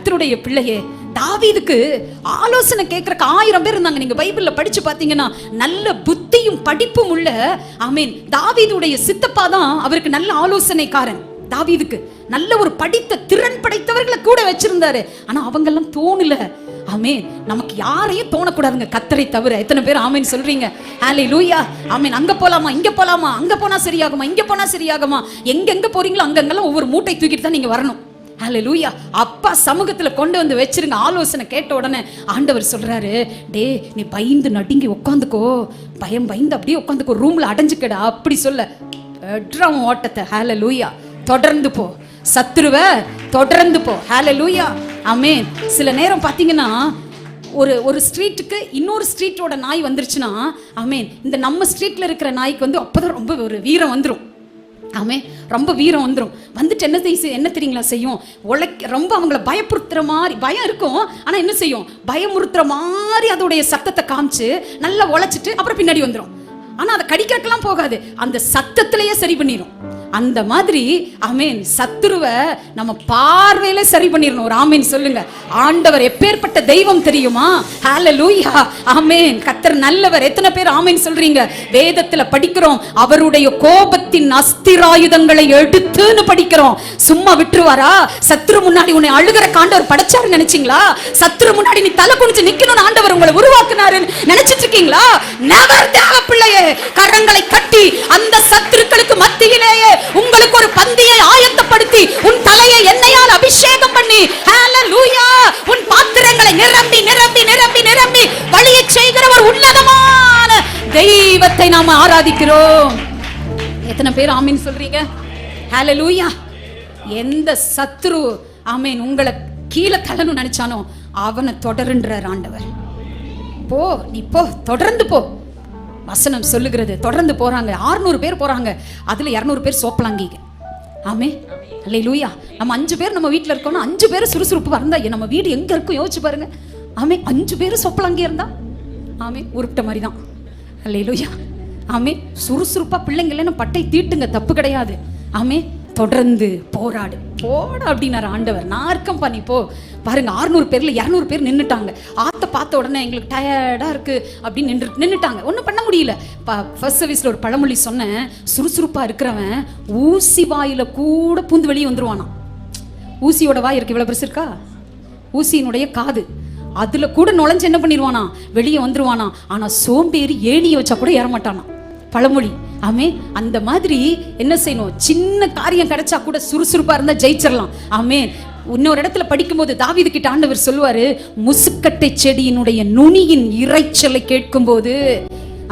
கர்த்தருடைய பிள்ளையே தாவீதுக்கு ஆலோசனை கேட்கறக்கு ஆயிரம் பேர் இருந்தாங்க. நீங்க பைபிள்ல படிச்சு பாத்தீங்கன்னா நல்ல புத்தியும் படிப்பும் உள்ள ஆமீன் தாவீதுடைய சித்தப்பா தான் அவருக்கு நல்ல ஆலோசனைக்காரன். தாவீதுக்கு நல்ல ஒரு படித்த திறன் படைத்தவர்களை கூட வச்சிருந்தாரு. ஆனா அவங்கெல்லாம் தோணல. ஆமேன் நமக்கு யாரையும் தோணக்கூடாதுங்க கத்தரை தவிர. எத்தனை பேர் ஆமேன் சொல்றீங்க? ஆலே லூயா ஆமேன் அங்க போலாமா? இங்க போலாமா? அங்க போனா சரியாகுமா? இங்க போனா சரியாகுமா? எங்க எங்க போறீங்களோ அங்கங்கெல்லாம் ஒவ்வொரு மூட்டை தூக்கிட்டு தான் நீங்க வரணும். ஹலே லூயா அப்பா சமூகத்தில் கொண்டு வந்து வச்சிருங்க ஆலோசனை கேட்ட உடனே ஆண்டவர் சொல்கிறாரு டே நீ பயந்து நடுங்கி உட்காந்துக்கோ பயம் பயந்து அப்படியே உட்காந்துக்கோ ரூமில் அடைஞ்சுக்கடா. அப்படி சொல்ல. வெட்றான் ஓட்டத்தை. ஹேல லூயா தொடர்ந்து போ. சத்துருவ தொடர்ந்து போ. ஹேல லூயா ஆமேன். சில நேரம் பார்த்தீங்கன்னா ஒரு ஒரு ஸ்ட்ரீட்டுக்கு இன்னொரு ஸ்ட்ரீட்டோட நாய் வந்துருச்சுன்னா ஆமேன். இந்த நம்ம ஸ்ட்ரீட்டில் இருக்கிற நாய்க்கு வந்து அப்போதான் ரொம்ப ஒரு வீரம் வந்துடும் ஆமே ரொம்ப வீரம் வந்துடும் வந்துட்டு என்ன செய்ய என்ன தெரியுங்களா செய்யும்? உழைக்க ரொம்ப அவங்கள பயப்படுத்துகிற மாதிரி பயம் இருக்கும். ஆனால் என்ன செய்யும்? பயமுறுத்துற மாதிரி அதோடைய சத்தத்தை காமிச்சு நல்லா உழைச்சிட்டு அப்புறம் பின்னாடி வந்துடும் ஆனால் அதை கடிக்கிறக்கெல்லாம் போகாது. அந்த சத்தத்திலேயே சரி பண்ணிடும் அந்த மாதிரி அமேன் சத்துருவ நம்ம பார்வையில சரி பண்ணிடணும் ஒரு ஆமேன் சொல்லுங்க. ஆண்டவர் எப்பேற்பட்ட தெய்வம் தெரியுமா? ஹalleluya ஆமேன். கத்தர் நல்லவர். எத்தனை பேர் ஆமேன் சொல்றீங்க? வேதத்துல படிக்கிறோம். அவருடைய கோபத்தின் அஸ்திராயுதங்களை எடுத்துன்னு படிக்கிறோம். சும்மா விட்டுருவாரா? சத்துரு முன்னாடி உன்னை அழுகிற காண்டவர் படைச்சாரு நினைச்சீங்களா? சத்துரு முன்னாடி நீ தலை குனிச்சு நிக்கணும்னு ஆண்டவர் உங்களை உருவாக்குனாரு நினைச்சிட்டு இருக்கீங்களா? நெவர் தேவ பிள்ளையே கரங்களை கட்டி அந்த சத்துருக்களுக்கு மத்திய தெய்வத்தை நாம ஆராதிக்கிறோம். எத்தனை பேர் ஆமீன் சொல்றீங்க? லூயா எந்த சத்ரு ஆமீன் உங்களை கீழே தள்ளணும் நினைச்சானோ அவனை தொடருன்றார் ஆண்டவர். போ நீ போ தொடர்ந்து போ. வசனம் சொல்லுகிறது தொடர்ந்து போறாங்க. 600 பேர் போறாங்க. அதுல 200 பேர் சோப்பலாங்கிங்க ஆமே அல்ல லூயா நம்ம அஞ்சு பேர் நம்ம வீட்டில் இருக்கோம்னா அஞ்சு பேர் சுறுசுறுப்பு இருந்தா நம்ம வீடு எங்க இருக்கும்? யோசிச்சு பாருங்க. ஆமே அஞ்சு பேர் சொப்பலாங்க இருந்தா? ஆமே உருப்பிட்ட மாதிரி தான் அல்ல லூயா ஆமே சுறுசுறுப்பா பிள்ளைங்களன்னு பட்டை தீட்டுங்க தப்பு கிடையாது. ஆமே தொடர்ந்து போராடு. போட அப்படின்னாரு ஆண்டவர். நாற்கம் பண்ணி போ. பாருங்க 600 பேர்ல 200 பேர் நின்றுட்டாங்க ஆத்த பார்த்த உடனே எங்களுக்கு டயர்டா இருக்கு அப்படின்னு நின்று நின்றுட்டாங்க ஒன்றும் பண்ண முடியல. ஃபர்ஸ்ட் சர்வீஸ்ல ஒரு பழமொழி சொன்னேன். சுறுசுறுப்பா இருக்கிறவன் ஊசி வாயில கூட பூந்து வெளியே வந்துருவானா ஊசியோட வாய் இருக்கு இவ்வளவு பெருசு இருக்கா? ஊசியினுடைய காது. அதுல கூட நுழைஞ்சு என்ன பண்ணிடுவானா வெளியே வந்துருவானா ஆனா சோம்பேறி ஏணியை வச்சா கூட ஏற மாட்டானா பழமொழி. ஆமே அந்த மாதிரி என்ன செய்யணும்? சின்ன காரியம் கிடைச்சா கூட சுறுசுறுப்பா இருந்தா ஜெயிச்சிடலாம் ஆமே இன்னொரு இடத்துல படிக்கும்போது தாவீது கிட்ட ஆண்டவர் சொல்லுவாரு முசுக்கட்டை செடியினுடைய நுனியின் இரைச்சலை கேட்கும்போது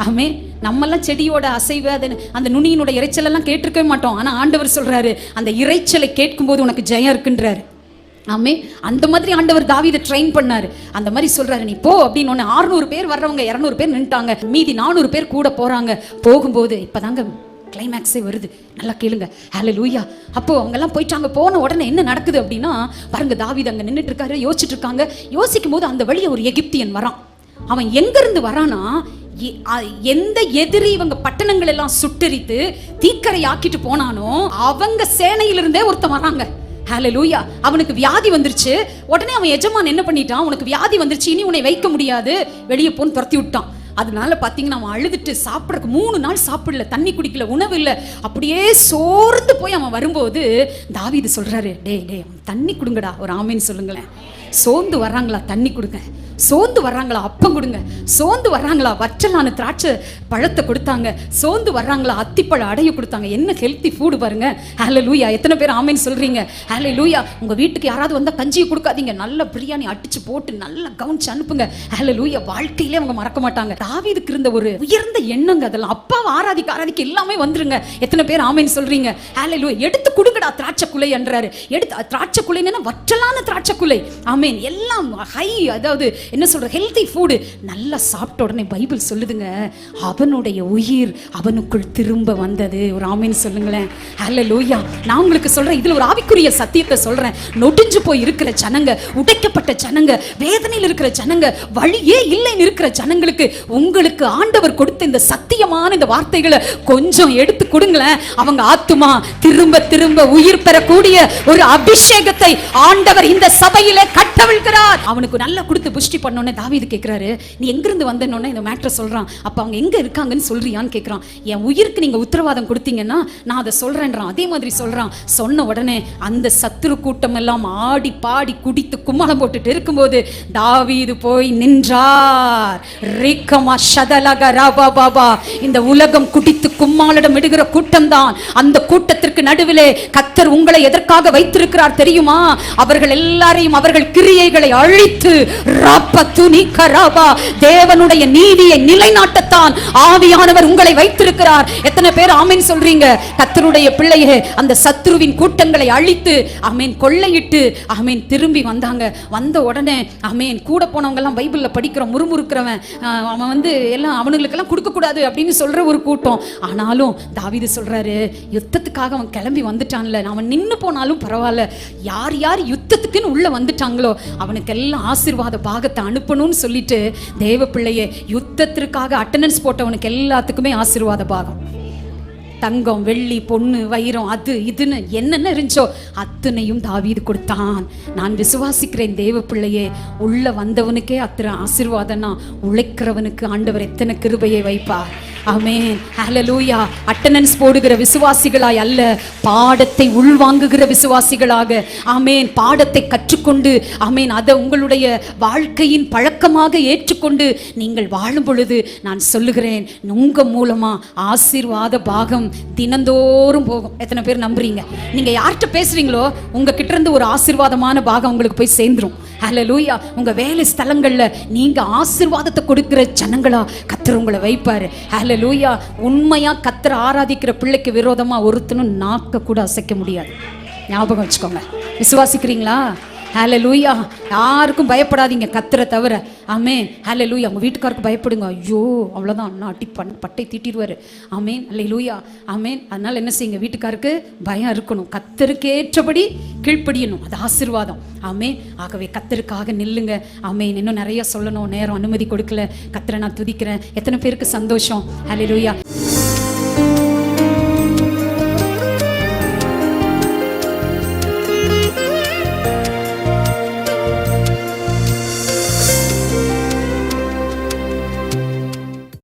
ஆமே நம்மெல்லாம் செடியோட அசைவு அது அந்த நுனியினுடைய இரைச்சல் எல்லாம் கேட்டிருக்கவே மாட்டோம். ஆனா ஆண்டவர் சொல்றாரு அந்த இரைச்சலை கேட்கும்போது உனக்கு ஜெயம் இருக்குன்றாரு. ஆமே அந்த மாதிரி ஆண்டவர் தாவிதை ட்ரெயின் பண்ணாரு. அந்த மாதிரி சொல்றாரு நீ போ அப்படின்னு ஒன்று அறுநூறு பேர் வர்றவங்க இரநூறு பேர் நின்ட்டாங்க மீதி நானூறு பேர் கூட போறாங்க. போகும்போது இப்போதாங்க கிளைமேக்ஸே வருது. நல்லா கேளுங்க. ஹலோ லூயா அப்போ அவங்கெல்லாம் போயிட்டாங்க. போன உடனே என்ன நடக்குது அப்படின்னா பாருங்க தாவித அங்கே நின்றுட்டு இருக்காரு யோசிச்சுட்டு இருக்காங்க. யோசிக்கும் போது அந்த வழியை ஒரு எகிப்தியன் வரான். அவன் எங்கேருந்து வரானா எ- எந்த எதிரி இவங்க பட்டணங்கள் எல்லாம் சுட்டரித்து தீக்கரை ஆக்கிட்டு போனானோ அவங்க சேனையிலிருந்தே ஒருத்தன் வராங்க ஹலோ லூயா அவனுக்கு வியாதி வந்துருச்சு. உடனே அவன் எஜமான் என்ன பண்ணிட்டான்? உனக்கு வியாதி வந்துருச்சு. இனி உன்னை வைக்க முடியாது. வெளியே போன்னு துரத்தி விட்டான். அதனால பார்த்தீங்கன்னா அவன் அழுதுட்டு சாப்பிட்றதுக்கு மூணு நாள் சாப்பிடல. தண்ணி குடிக்கல உணவு இல்லை. அப்படியே சோர்ந்து போய் அவன் வரும்போது தாவீது சொல்கிறாரு டே டே அவன் தண்ணி கொடுங்கடா. ஒரு ஆமைன்னு சொல்லுங்களேன். சோர்ந்து வர்றாங்களா? தண்ணி கொடுங்க. சோர்ந்து வர்றாங்களா? அப்பம் கொடுங்க. சோர்ந்து வர்றாங்களா? வற்றலான திராட்சை பழத்தை கொடுத்தாங்க. சோர்ந்து வர்றாங்களா? அத்திப்பழ அடைய கொடுத்தாங்க. என்ன ஹெல்த்தி ஃபுட் பாருங்க. ஹலே லூயா எத்தனை பேர் ஆமேன்னு சொல்றீங்க. ஹலே லூயா உங்க வீட்டுக்கு யாராவது வந்தா கஞ்சியை கொடுக்காதீங்க. நல்ல பிரியாணி அடிச்சு போட்டு நல்லா கவனிச்சு அனுப்புங்க. ஹலே லூயா வாழ்க்கையிலே அவங்க மறக்க மாட்டாங்க. தாவீதுக்கு இருந்த ஒரு உயர்ந்த எண்ணங்க அதெல்லாம். அப்பாவை ஆராதிக்க ஆராதிக்க எல்லாமே வந்துருங்க. எத்தனை பேர் ஆமேன்னு சொல்றீங்க. ஹலே லூயா எடுத்து கொடுங்கடா திராட்சை குலை என்றாரு. எடுத்து திராட்சை குலைன்னா வற்றலான திராட்சை குலை ஆமேன் எல்லாம் ஹை அதாவது என்ன சொல்ற? ஹெல்தி ஃபுட் நல்லா சாப்பிட்ட உடனே பைபிள் சொல்லுதுங்க. அவனுடைய உயிர் அவனுக்குள் திரும்ப வந்தது. ஒரு ஆமின்னு சொல்லுங்களேன். ஹalleluya நான் உங்களுக்கு சொல்றேன் இதுல ஒரு ஆவிக்குரிய சத்தியத்தை சொல்றேன். நொடிஞ்சு போய் இருக்கிற ஜனங்க உடைக்கப்பட்ட ஜனங்க வேதனையில் இருக்கிற ஜனங்க வழியே இல்லைன்னு இருக்கிற ஜனங்களுக்கு உங்களுக்கு ஆண்டவர் கொடுத்த இந்த சத்தியமான இந்த வார்த்தைகளை கொஞ்சம் எடுத்து கொடுங்களேன். அவங்க ஆத்துமா திரும்ப திரும்ப உயிர் பெறக்கூடிய ஒரு அபிஷேகத்தை ஆண்டவர் இந்த சபையில கட்டவிழ்கிறார். அவனுக்கு நல்லா கொடுத்து புஷ்டி பண்ணோன்னே தாவிது கேட்குறாரு நீ எங்கிருந்து வந்தனோன்னே இந்த மேட்ரை சொல்றான். அப்ப அவங்க எங்க இருக்காங்கன்னு சொல்றியான்னு கேட்குறான் என் உயிருக்கு நீங்கள் உத்தரவாதம் கொடுத்தீங்கன்னா நான் அதை சொல்கிறேன்றான் அதே மாதிரி சொல்றான். சொன்ன உடனே அந்த சத்துரு கூட்டம் எல்லாம் ஆடி பாடி குடித்து கும்மலம் போட்டுட்டு இருக்கும்போது தாவீது போய் நின்றார். ரிக்கமா ஷதலக ராபா பாபா. இந்த உலகம் குடித்து கும்மாளிடம் இடுகிற கூட்டம் தான் அந்த கூட்டத்திற்கு நடுவிலே கத்தர் உங்களை எதற்காக வைத்திருக்கிறார் தெரியுமா? அவர்கள் எல்லாரையும் அவர்கள் கிரியைகளை அழித்து ராப் துணி கராபா தேவனுடைய நீதியை நிலைநாட்டத்தான் ஆவியானவர் உங்களை வைத்திருக்கிறார். எத்தனை பேர் ஆமீன் சொல்றீங்க? கத்தருடைய பிள்ளையே அந்த சத்ருவின் கூட்டங்களை அழித்து ஆமீன் கொள்ளையிட்டு ஆமீன் திரும்பி வந்தாங்க. வந்த உடனே ஆமீன் கூட போனவங்க எல்லாம் பைபிள்ல படிக்கிறோம் முறுமுறுக்கிறவன் அவன் வந்து எல்லாம் அவனுங்களுக்கெல்லாம் கொடுக்க கூடாது அப்படின்னு சொல்ற ஒரு கூட்டம். ஆனாலும் தாவிது சொல்றாரு யுத்தத்துக்காக அவன் கிளம்பி வந்துட்டான்ல. அவன் நின்னு போனாலும் பரவாயில்ல. யார் யார் யுத்தத்துக்குன்னு உள்ள வந்துட்டாங்களோ அவனுக்கு எல்லாம் ஆசீர்வாத பாகத்தை அனுப்பணும்னு சொல்லிட்டு தேவ பிள்ளைய யுத்தத்திற்காக அட்டண்டன்ஸ் போட்டவனுக்கு எல்லாத்துக்குமே ஆசீர்வாத பாகம். தங்கம் வெள்ளி பொண்ணு வைரம் அது இதுன்னு என்னென்ன இருந்துச்சோ அத்தனையும் தாவீது கொடுத்தான். நான் விசுவாசிக்கிறேன் தேவ பிள்ளையே உள்ள வந்தவனுக்கே அத்தனை ஆசீர்வாதம்னா உழைக்கிறவனுக்கு ஆண்டவர் எத்தனை கிருபையை வைப்பார். ஆமென். ஹalleluya அட்டனன்ஸ் போடுகிற விசுவாசிகளாய் அல்ல பாடத்தை உள்வாங்குகிற விசுவாசிகளாக. ஆமென். பாடத்தை கற்றுக்கொண்டு அமேன் அதை உங்களுடைய வாழ்க்கையின் பழக்கமாக ஏற்றுக்கொண்டு நீங்கள் வாழும் பொழுது நான் சொல்லுகிறேன் உங்க மூலமா ஆசீர்வாத பாகம் தினந்தோறும் போகும். எத்தனை பேர் நம்புறீங்க? நீங்க யார்கிட்ட பேசுறீங்களோ உங்ககிட்ட இருந்து ஒரு ஆசீர்வாதமான பாகம் உங்களுக்கு போய் சேர்ந்துரும். ஹலலூயா உங்கள் வேலை ஸ்தலங்களில் நீங்கள் ஆசீர்வாதத்தை கொடுக்குற ஜனங்களா கத்தர் உங்களை வைப்பார். ஹலலூயா உண்மையாக கத்தர் ஆராதிக்கிற பிள்ளைக்கு விரோதமாக ஒருத்தனும் நாக்க கூட அசைக்க முடியாது. ஞாபகம் வச்சுக்கோங்க. விசுவாசிக்கிறீங்களா? ஹalleluya யாருக்கும் பயப்படாதீங்க கத்துற தவிர. ஆமே ஹலோ லூயா உங்கள் வீட்டுக்காருக்கு பயப்படுங்க. ஐயோ அவ்வளோதான் அண்ணா அட்டி பண் பட்டை தீட்டிடுவாரு. ஆமென் லூயா ஆமேன் அதனால் என்ன செய்யுங்க வீட்டுக்காருக்கு பயம் இருக்கணும். கத்தருக்கேற்றபடி கீழ்ப்படியணும். அது ஆசீர்வாதம். ஆமே ஆகவே கத்தருக்காக நில்லுங்க. ஆமேன் இன்னும் நிறைய சொல்லணும். நேரம் அனுமதி கொடுக்கல. கத்தரை நான் துதிக்கிறேன். எத்தனை பேருக்கு சந்தோஷம்? ஹalleluya